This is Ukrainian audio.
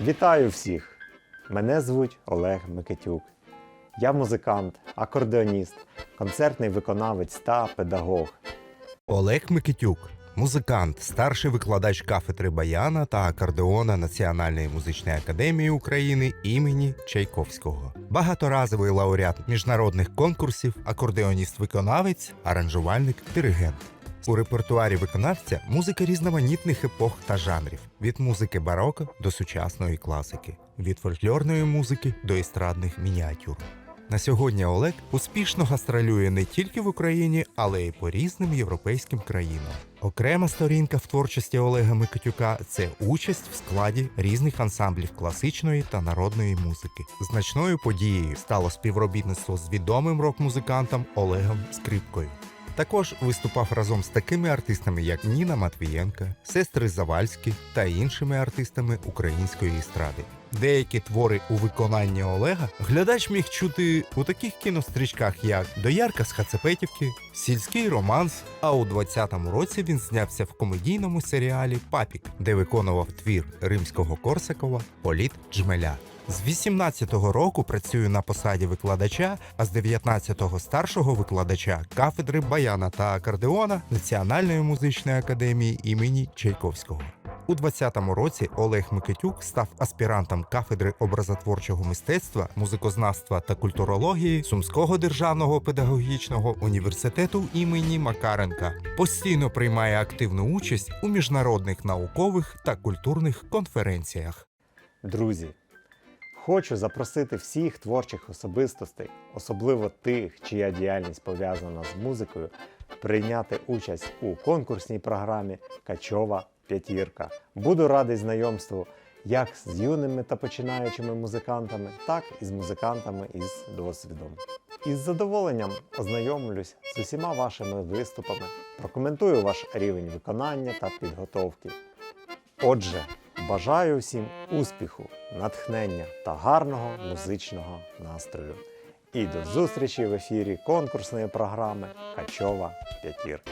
Вітаю всіх! Мене звуть Олег Микитюк. Я музикант, акордеоніст, концертний виконавець та педагог. Олег Микитюк, музикант, старший викладач кафедри баяна та акордеона Національної музичної академії України імені Чайковського, багаторазовий лауреат міжнародних конкурсів, акордеоніст-виконавець, аранжувальник, диригент. У репертуарі виконавця музика різноманітних епох та жанрів: від музики бароко до сучасної класики, від фольклорної музики до естрадних мініатюр. На сьогодні Олег успішно гастролює не тільки в Україні, але й по різним європейським країнам. Окрема сторінка в творчості Олега Микитюка це участь в складі різних ансамблів класичної та народної музики. Значною подією стало співробітництво з відомим рок-музикантом Олегом Скрипкою. Також виступав разом з такими артистами, як Ніна Матвієнка, сестри Завальські та іншими артистами української естради. Деякі твори у виконанні Олега глядач міг чути у таких кінострічках, як Доярка з Хацепетівки, Сільський романс. А у 20-му році він знявся в комедійному серіалі Папік, де виконував твір римського Корсакова Політ Джмеля. З 18-го року працюю на посаді викладача, а з 19-го старшого викладача кафедри баяна та акордеона Національної музичної академії імені Чайковського. У 20-му році Олег Микитюк став аспірантом кафедри образотворчого мистецтва, музикознавства та культурології Сумського державного педагогічного університету імені Макаренка. Постійно приймає активну участь у міжнародних наукових та культурних конференціях. Друзі, хочу запросити всіх творчих особистостей, особливо тих, чия діяльність пов'язана з музикою, прийняти участь у конкурсній програмі Качова П'ятірка. Буду радий знайомству як з юними та починаючими музикантами, так і з музикантами із досвідом. Із задоволенням ознайомлюсь з усіма вашими виступами, прокоментую ваш рівень виконання та підготовки. Отже, бажаю всім успіху, натхнення та гарного музичного настрою. І до зустрічі в ефірі конкурсної програми Качова П'ятірка.